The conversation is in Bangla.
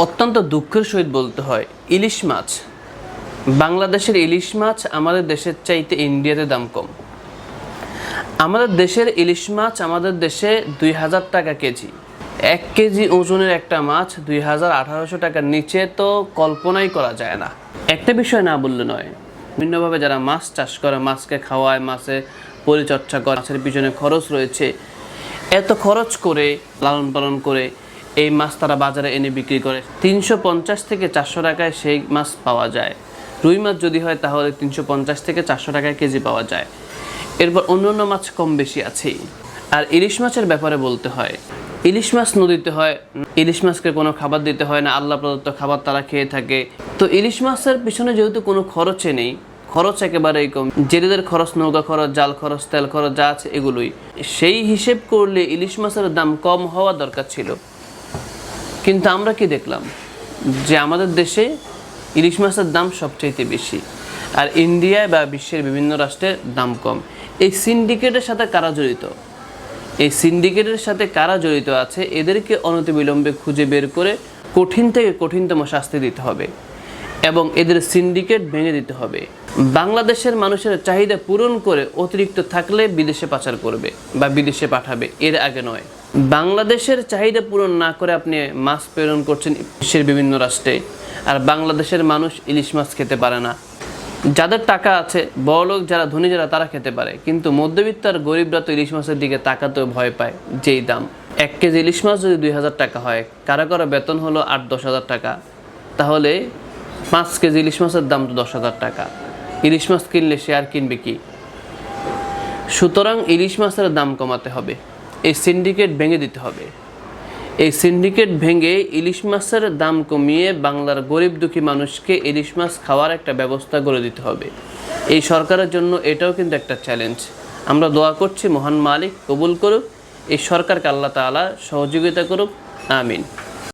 অত্যন্ত দুঃখের সহিত বলতে হয়, ইলিশ মাছ। বাংলাদেশের ইলিশ মাছ আমাদের দেশের চাইতে ইন্ডিয়াতে দাম কম। আমাদের দেশের ইলিশ মাছ আমাদের দেশে দুই হাজার টাকা কেজি। এক কেজি ওজনের একটা মাছ দুই হাজার আঠারোশো টাকার নিচে তো কল্পনাই করা যায় না। একটা বিষয় না বললে নয়, ভিন্নভাবে যারা মাছ চাষ করে, মাছকে খাওয়ায়, মাছে পরিচর্যা করে, মাছের পিছনে খরচ রয়েছে, এত খরচ করে, লালন পালন করে এই মাছ তারা বাজারে এনে বিক্রি করে। তিনশো পঞ্চাশ থেকে চারশো টাকায় সেই মাছ পাওয়া যায়। রুই মাছ যদি হয় তাহলে তিনশো পঞ্চাশ থেকে চারশো টাকায় কেজি পাওয়া যায়। এরপর অন্যান্য মাছ কম বেশি আছেই। আর ইলিশ মাছের ব্যাপারে বলতে হয়, ইলিশ মাছ নদীতে হয়, ইলিশ মাছকে কোনো খাবার দিতে হয় না, আল্লাহ প্রদত্ত খাবার তারা খেয়ে থাকে। তো ইলিশ মাছের পিছনে যেহেতু কোনো খরচে নেই, খরচ একেবারেই কম। জেলেদের খরচ, নৌকা খরচ, জাল খরচ, তেল খরচ যা আছে এগুলোই। সেই হিসেব করলে ইলিশ মাছের দাম কম হওয়া দরকার ছিল। কিন্তু আমরা কি দেখলাম? যে আমাদের দেশে ইলিশ মাছের দাম সবচাইতে বেশি, আর ইন্ডিয়ায় বা বিশ্বের বিভিন্ন রাষ্ট্রের দাম কম। এই সিন্ডিকেটের সাথে কারা জড়িত? এই সিন্ডিকেটের সাথে কারা জড়িত আছে, এদেরকে অনতিবিলম্বে খুঁজে বের করে কঠিন থেকে কঠিনতম শাস্তি দিতে হবে এবং এদের সিন্ডিকেট ভেঙে দিতে হবে। বাংলাদেশের মানুষের চাহিদা পূরণ করে অতিরিক্ত থাকলে বিদেশে পাচার করবে বা বিদেশে পাঠাবে, এর আগে নয়। বাংলাদেশের চাহিদা পূরণ না করে আপনি মাছ প্রেরণ করছেন বিশ্বের বিভিন্ন রাষ্ট্রে, আর বাংলাদেশের মানুষ ইলিশ মাছ খেতে পারে না। যাদের টাকা আছে বড়লোক যারা, ধনী যারা, তারা খেতে পারে। কিন্তু মধ্যবিত্ত আর গরিবরা তো ইলিশ মাছের দিকে তাকাতেও ভয় পায়, যেই দাম। এক কেজি ইলিশ মাছ যদি দুই হাজার টাকা হয়, কারও কারও বেতন হলো আট, দশ হাজার টাকা। তাহলে পাঁচ কেজি ইলিশ মাছের দাম তো দশ হাজার টাকা। ইলিশ মাছ কিনলে সে আর কিনবে কি? সুতরাং ইলিশ মাছের দাম কমাতে হবে। এই সিন্ডিকেট ভেঙে দিতে হবে। এই সিন্ডিকেট ভেঙে ইলিশ মাছের দাম কমিয়ে বাংলার গরিব দুঃখী মানুষকে ইলিশ মাছ খাওয়ার একটা ব্যবস্থা করে দিতে হবে। এই সরকারের জন্য এটাও কিন্তু একটা চ্যালেঞ্জ আমরা দোয়া করছি মহান মালিক কবুল করুক, এই সরকারকে আল্লাহ তালা সহযোগিতা করুক, আমিন।